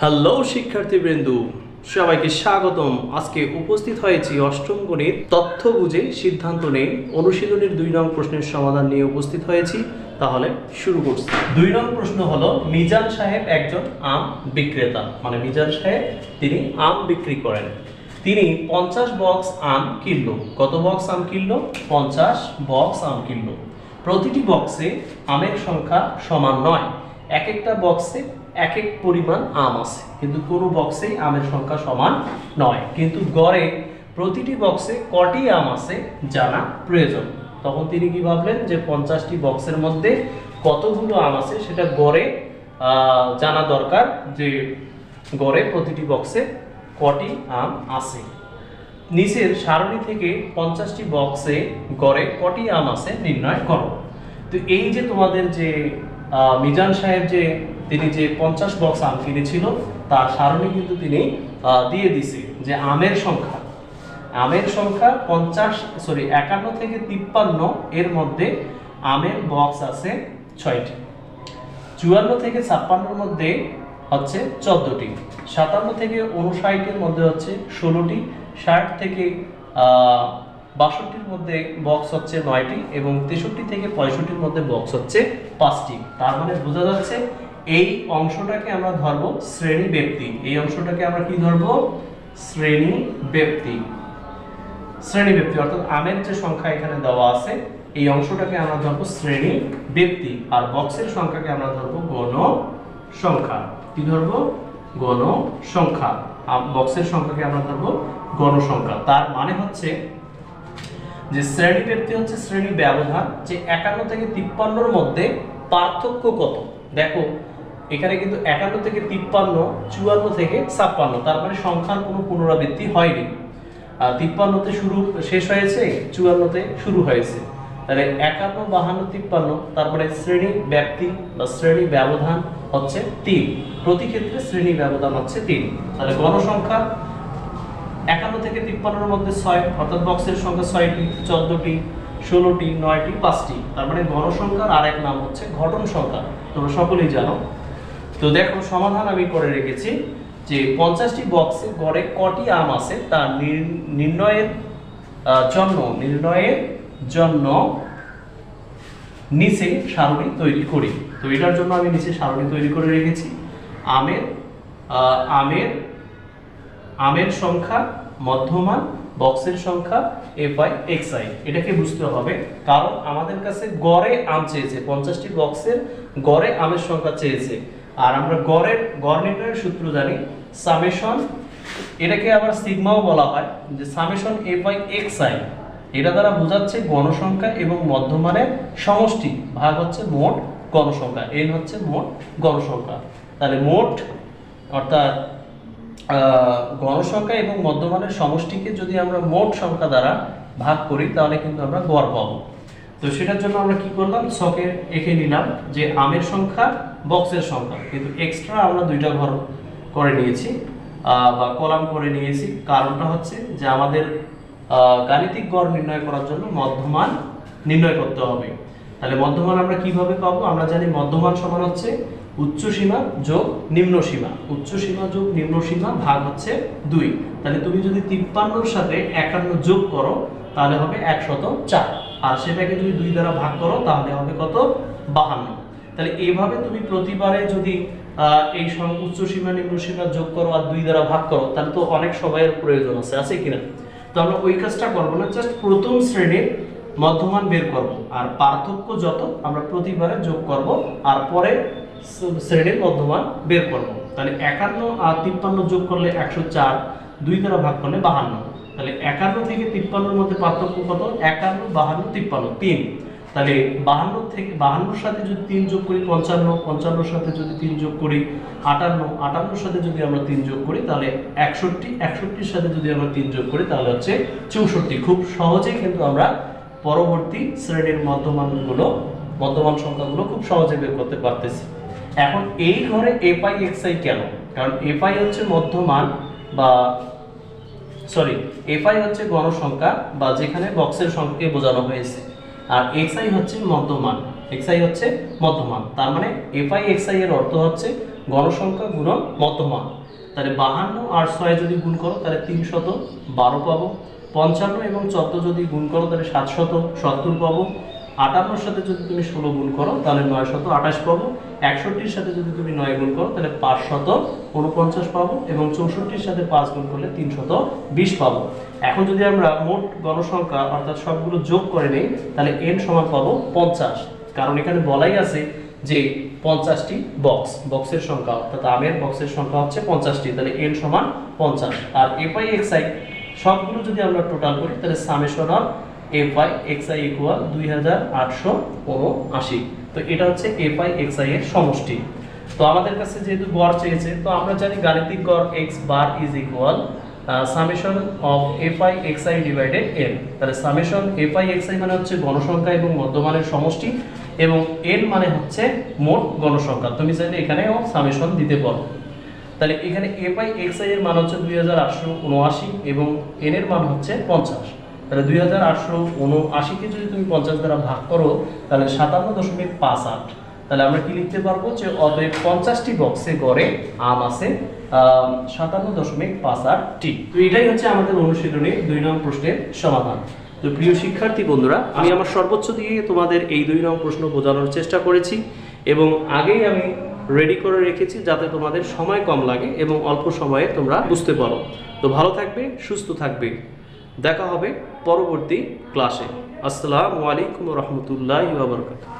Hello শিক্ষার্থীবৃন্দু। সবাইকে স্বাগতম। আজকে উপস্থিত হয়েছি অষ্টম গণিত তথ্য বুঝে সিদ্ধান্ত নেই। অনুশীলনের দুই নং প্রশ্নের সমাধান নিয়ে উপস্থিত হয়েছি। তাহলে শুরু করছি। দুই নং প্রশ্ন হলো, মিজান সাহেব একজন আম বিক্রেতা। মানে মিজান সাহেব, তিনি আম বিক্রি করেন। তিনি পঞ্চাশ বক্স আম কিনলো। কত বক্স আম কিনলো? পঞ্চাশ বক্স আম কিনলো। প্রতিটি বক্সে আমের সংখ্যা সমান নয়। এক একটা বক্সে এক এক পরিমাণ আম আছে। কিন্তু কোনো বক্সেই আমের সংখ্যা সমান নয়। কিন্তু গড়ে প্রতিটি বক্সে কটি আম আছে জানা প্রয়োজন। তখন তিনি কি ভাবলেন যে পঞ্চাশটি বক্সের মধ্যে কতগুলো আম আছে সেটা গড়ে জানা দরকার যে গড়ে প্রতিটি বক্সে কটি আম আছে। নিচের সারণী থেকে পঞ্চাশটি বক্সে গড়ে কটি আম আছে নির্ণয় করো। তো এই যে তোমাদের যে মিজান সাহেব যে তিনি যে পঞ্চাশ বক্স আম কিনেছিল, তার সারণী কিন্তু তিনি দিয়ে দিছে যে আমের সংখ্যা। আমের সংখ্যা পঞ্চাশ সরি একান্ন থেকে তিপ্পান্ন, এর মধ্যে আমের বক্স আছে ছয়টি। চুয়ান্ন থেকে ছাপ্পান্নর মধ্যে হচ্ছে চোদ্দটি। সাতান্ন থেকে উনষাটের মধ্যে হচ্ছে ষোলোটি। ষাট থেকে বাষট্টির মধ্যে বক্স হচ্ছে নয়টি এবং তেষট্টি থেকে পঁয়ষট্টির মধ্যে বক্স হচ্ছে পাঁচটি। তার মানে বোঝা যাচ্ছে এই অংশটাকে আমরা ধরবো শ্রেণি ব্যক্তি। এই অংশটাকে আমরা কি ধরবো? শ্রেণি ব্যক্তি। শ্রেণি ব্যক্তি, অর্থাৎ আমের যে সংখ্যা এখানে দেওয়া আছে, এই অংশটাকে আমরা ধরবো শ্রেণি ব্যক্তি। আর বক্সের সংখ্যাকে আমরা ধরবো গণ সংখ্যা। কি ধরবো? গণ সংখ্যা। বক্সের সংখ্যাকে আমরা ধরবো গণ সংখ্যা। তার মানে হচ্ছে যে শ্রেণি ব্যক্তি হচ্ছে শ্রেণি ব্যবধান, যে একান্ন থেকে তিপ্পান্নর মধ্যে পার্থক্য কত? দেখো এখানে কিন্তু একান্ন থেকে তিপ্পান্ন, চুয়ান্ন থেকে ছাপ্পান্ন, তার মানে সংখ্যার কোনো পুনরাবৃত্তি হয়নি। আর তিপ্পান্নতে শুরু, শেষ হয়েছে, চুয়ান্নতে শুরু হয়েছে। তাহলে একান্ন, বাহান্ন, তিপ্পান্ন তারপরে শ্রেণি ব্যক্তি বা শ্রেণি ব্যবধান হচ্ছে তিন। প্রতি ক্ষেত্রে শ্রেণি ব্যবধান হচ্ছে তিন। তাহলে গণসংখ্যা একান্ন থেকে তিপ্পান্নর মধ্যে ছয়, অর্থাৎ বক্সের সংখ্যা ছয়টি, চোদ্দটি, ষোলোটি, নয়টি, পাঁচটি। তার মানে গণসংখ্যার আরেক নাম হচ্ছে ঘটন সংখ্যা তোমরা সকলেই জানো। তো দেখো, সমাধান আমি করে রেখেছি যে পঞ্চাশটি বক্সে গড়ে কটি আম আছে তা নির- নির্ণয়ের জন্য নির্ণয়ের জন্য নিচে সারণী তৈরি করি। তো এটার জন্য আমি নিচে সারণী তৈরি করে রেখেছি। আমের আমের আমের সংখ্যা, মধ্যমান, বক্সের সংখ্যা এফ আই এক্স আই এটাকে বুঝতে হবে। কারণ আমাদের কাছে গড়ে আম চেয়েছে, পঞ্চাশটি বক্সের গড়ে আমের সংখ্যা চেয়েছে। আর আমরা গড়ের, গড় নির্ণয়ের সূত্র জানি। সামেশন, এটাকে আবার সিগমাও বলা হয়, যে summation F I X I এটা দ্বারা বোঝাচ্ছে গণসংখ্যা এবং মধ্যমানের সমষ্টি, ভাগ হচ্ছে মোট গণসংখ্যা এন হচ্ছে মোট গণসংখ্যা। তাহলে মোট, অর্থাৎ গণসংখ্যা এবং মধ্যমানের সমষ্টিকে যদি আমরা মোট সংখ্যা দ্বারা ভাগ করি, তাহলে কিন্তু আমরা গড় পাবো। তো সেটার জন্য আমরা কি করলাম? ছকে এঁকে নিলাম যে আমের সংখ্যা বক্সের সংখ্যা। কিন্তু এক্সট্রা আমরা দুইটা ঘর করে নিয়েছি বা কলাম করে নিয়েছি। কারণটা হচ্ছে যে আমাদের গাণিতিক গড় নির্ণয় করার জন্য মধ্যমান নির্ণয় করতে হবে। তাহলে মধ্যমান আমরা কীভাবে পাবো? আমরা জানি মধ্যমান সমান হচ্ছে উচ্চ সীমা যোগ নিম্ন সীমা। উচ্চ সীমা যোগ নিম্ন সীমা ভাগ হচ্ছে দুই। তাহলে তুমি যদি তিপ্পান্নর সাথে একান্ন যোগ করো, তাহলে হবে একশত চার। আর সেটাকে যদি দুই দ্বারা ভাগ করো, তাহলে হবে কত? বাহান্ন। তাহলে এইভাবে তুমি প্রতিবারে যদি এই উচ্চ সীমা নিম্ন সীমা যোগ করো আর দুই দ্বারা ভাগ করো, তাহলে তো অনেক সময়ের প্রয়োজন আছে আছে কিনা তো আমরা ওই কাজটা করব না জাস্ট প্রথম শ্রেণির মধ্যমান বের করব, আর পার্থক্য যত, আমরা প্রতিবারে যোগ করব, আর পরে শ্রেণির মধ্যমান বের করব। তাহলে একান্ন আর তিপ্পান্ন যোগ করলে একশো চার, দুই দ্বারা ভাগ করলে বাহান্ন। তাহলে একান্ন থেকে তিপ্পান্নর মধ্যে পার্থক্য কত? একান্ন, বাহান্ন, তিপ্পান্ন, তিন। তাহলে বাহান্ন থেকে, বাহান্নর সাথে যদি তিন যোগ করি পঞ্চান্ন, পঞ্চান্নর সাথে যদি তিন যোগ করি আটান্ন, আটান্নর সাথে যদি আমরা তিন যোগ করি, তাহলে একষট্টি, একষট্টির সাথে যদি আমরা তিন যোগ করি, তাহলে হচ্ছে চৌষট্টি। খুব সহজেই কিন্তু আমরা পরবর্তী শ্রেণির মধ্যমানগুলো মধ্যমান সংখ্যাগুলো খুব সহজে বের করতে পারতেছি। এখন এই ঘরে F I X I can? কারণ এফ আই হচ্ছে মধ্যমান বা সরি এফআই হচ্ছে গণসংখ্যা বা যেখানে বক্সের সংখ্যাকে বোঝানো হয়েছে। আর এক্সআই হচ্ছে মধ্যমান এক্সআই হচ্ছে মধ্যমান, তার মানে এফ এফআই এক্সআই এর অর্থ হচ্ছে গণসংখ্যা গুণন মধ্যমান। তাহলে বাহান্ন আর ছয় যদি গুণ করো, তাহলে তিনশত বারো পাবো। পঞ্চান্ন এবং চোদ্দ যদি গুণ করো, তাহলে সাতশত সত্তর পাবো। আটান্নর সাথে যদি তুমি ষোলো গুণ করো, তাহলে নয় শত আঠাশ পাবো। একষট্টির সাথে যদি তুমি নয় গুণ করো, তাহলে পাঁচ শত উনপঞ্চাশ পাবো এবং চৌষট্টির সাথে পাঁচ গুণ করলে তিনশত বিশ পাবো। এখন যদি আমরা মোট গণসংখ্যা অর্থাৎ সবগুলো যোগ করে নিই, তাহলে এন সমান পাবো পঞ্চাশ। কারণ এখানে বলাই আছে যে পঞ্চাশটি বক্স বক্সের সংখ্যা, অর্থাৎ আমের বক্সের সংখ্যা হচ্ছে পঞ্চাশটি, তাহলে এন সমান পঞ্চাশ। আর এফ আই এক্স আই সবগুলো যদি আমরা টোটাল করি, তাহলে summation of F I X I equal দুই হাজার আটশো উনআশি। তো এটা হচ্ছে এফ এক্স আই এর সমষ্টি। তো আমাদের কাছে যেহেতু গড় চেয়েছে, তো আমরা জানি X bar is summation of F I X I divided N তাহলে summation F I X I মানে হচ্ছে গণসংখ্যা এবং মধ্যমানের সমষ্টি, এবং এন মানে হচ্ছে মোট গণসংখ্যা। তুমি চাইলে এখানেও সামেশন দিতে পারো। তাহলে এখানে এফ আই এক্স আই এর মান হচ্ছে দুই হাজার আটশো উনআশি এবং এন এর মান হচ্ছে পঞ্চাশ। তাহলে দুই হাজার আটশো উনআশিকে যদি তুমি পঞ্চাশ দ্বারা ভাগ করো, তাহলে সাতান্ন দশমিক পাঁচ আট। তাহলে আমরা কি লিখতে পারব যে অতএব পঞ্চাশটি বক্সে গড়ে আম আছে সাতান্ন দশমিক পাঁচ আট টি। তো এটাই হচ্ছে আমাদের অনুশীলনী দুই নং প্রশ্নের সমাধান। তো প্রিয় শিক্ষার্থী বন্ধুরা, আমি আমার সর্বোচ্চ দিয়ে তোমাদের এই দুই নং প্রশ্ন বোঝানোর চেষ্টা করেছি এবং আগেই আমি রেডি করে রেখেছি যাতে তোমাদের সময় কম লাগে এবং অল্প সময়ে তোমরা বুঝতে পারো। তো ভালো থাকবে, সুস্থ থাকবে। দেখা হবে পরবর্তী ক্লাসে আসসালামু আলাইকুম রহমতুল্লাহ বাবরকাত